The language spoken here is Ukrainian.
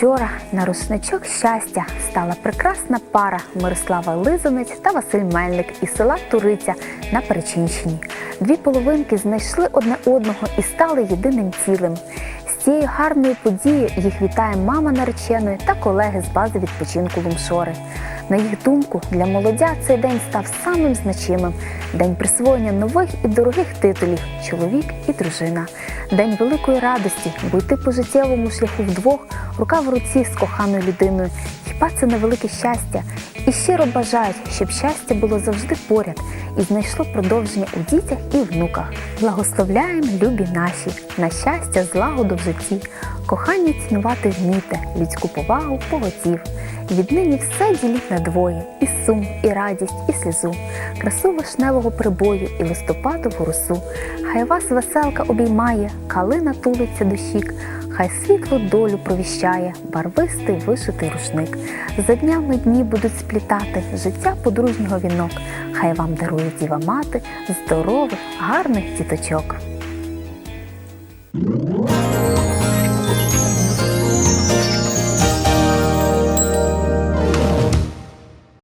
Вчора на рушничок щастя стала прекрасна пара Мирослава Лизанець та Василь Мельник із села Туриця на Перечинщині. Дві половинки знайшли одне одного і стали єдиним цілим. З цією гарною подією їх вітає мама нареченої та колеги з бази відпочинку Лумшори. На їх думку, для молодя цей день став самим значимим день присвоєння нових і дорогих титулів чоловік і дружина, день великої радості, бо йти по життєвому шляху вдвох, рука в руці з коханою людиною. Хіба це не велике щастя? І щиро бажають, щоб щастя було завжди поряд і знайшло продовження у дітях і внуках. Благословляємо, любі наші, на щастя, злагоду в житті, кохання цінувати вмійте, людську повагу поготів. Віднині все діліть на двоє, і сум, і радість, і слізу, красу вишневого прибою і листопадову росу. Хай вас веселка обіймає, калина тулиться до щік, хай світлу долю провіщає барвистий вишитий рушник. За днями дні будуть сплітати життя подружнього вінок. Хай вам дарує діва мати здорових, гарних діточок.